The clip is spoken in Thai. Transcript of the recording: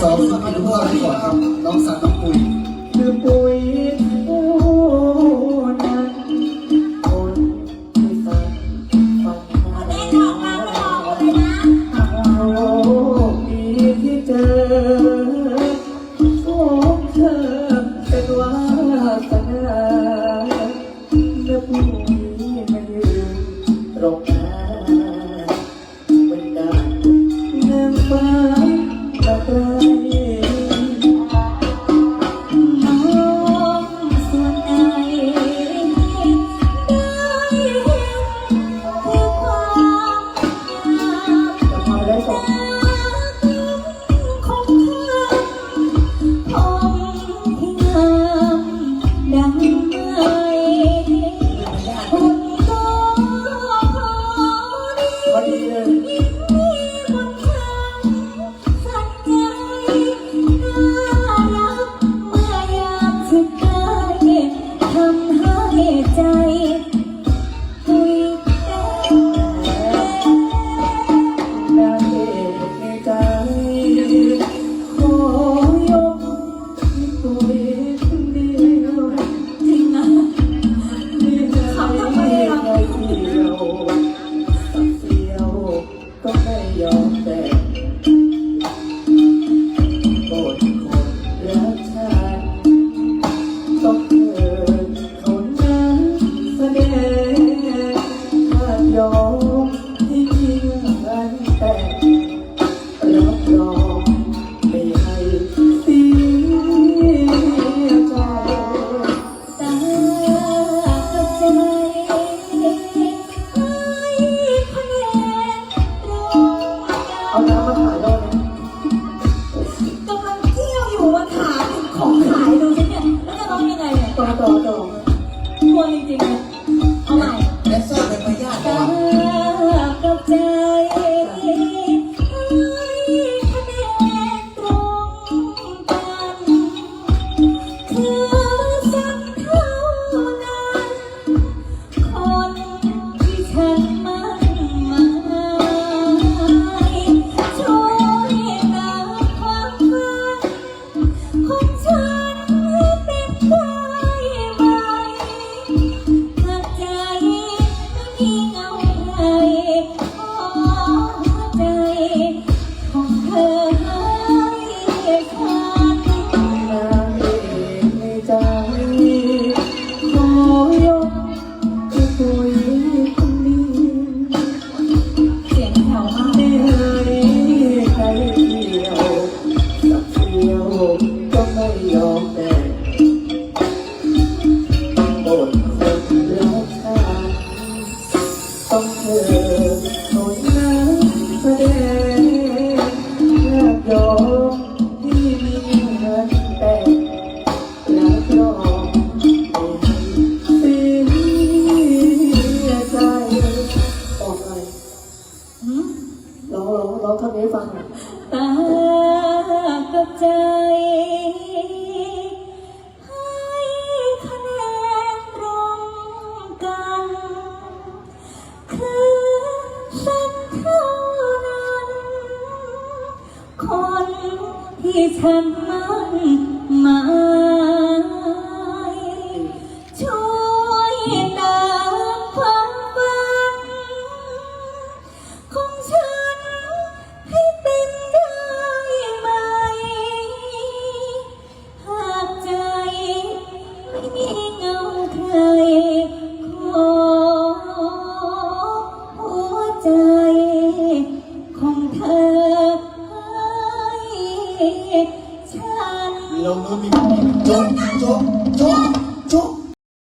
สองสมัยพ่อที่ก่อนครับน้องสัตวน้องปุ๋ยคือปุ๋ยผู้น้นคนที่สัตตาโลกนี้ที่เจอพวเธอเป็นวาสนาเบปุ๋มายืนตรงหน้าบเงินฟ้า your bed. ปากับใจ ให้คะแนนตรงกัน คือสักเท่านั้น คนที่ฉันมั่นหมาย ของเธอให้ฉัน ลงมือมีโจ๊กโจ๊กโจ๊กโจ๊ก